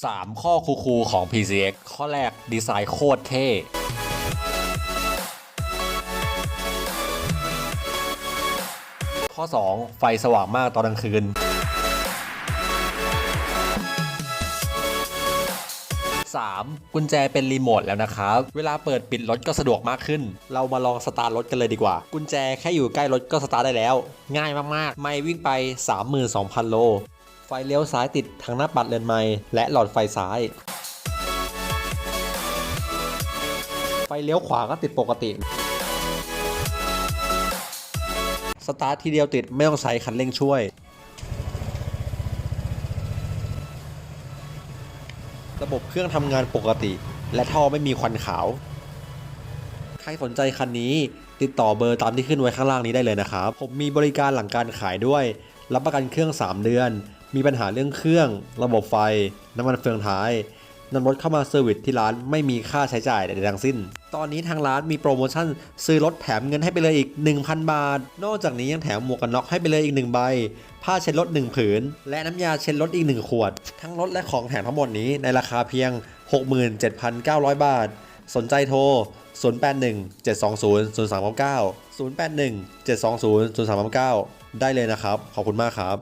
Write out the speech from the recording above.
3 ข้อคูลๆของ PCX ข้อแรกดีไซน์โคตรเท่ข้อ 2 ไฟสว่างมากตอนกลางคืน 3. กุญแจเป็นรีโมทแล้วนะครับ เวลาเปิดปิดรถก็สะดวกมากขึ้น เรามาลองสตาร์ทรถกันเลยดีกว่า กุญแจแค่อยู่ใกล้รถก็สตาร์ทได้แล้ว ง่ายมากๆ ไม่วิ่งไป 32,000 โล ฟเลี้ยวซ้ายติดทางหน้าปัดเลนไม้และหลอดไฟซ้าย ไฟเลี้ยวขวาก็ติดปกติ สตาร์ททีเดียวติดไม่ต้องใช้คันเร่งช่วย ระบบเครื่องทำงานปกติ และท่อไม่มีควันขาว ใครสนใจคันนี้ติดต่อเบอร์ตามที่ขึ้นไว้ข้างล่างนี้ได้เลยนะครับ ผมมีบริการหลังการขายด้วย รับประกันเครื่อง 3 เดือน มีปัญหาเรื่องเครื่อง ระบบไฟ น้ำมันเฟืองท้ายนำรถเข้ามาเซอร์วิสที่ร้านไม่มีค่าใช้จ่ายใดๆทั้งสิ้น ตอนนี้ทางร้านมีโปรโมชั่น ซื้อรถแถมเงินให้ไปเลยอีก 1,000 บาท นอกจากนี้ยังแถมหมวกกันน็อกให้ไปเลยอีก 1 ใบ ผ้าเช็ดรถ 1 ผืน และน้ำยาเช็ดรถอีก 1 ขวด ทั้งรถและของแถมทั้งหมดนี้ในราคาเพียง 67,900 บาท สนใจโทร 081 720 0399 081 720 0399ได้เลยนะครับ ขอบคุณมากครับ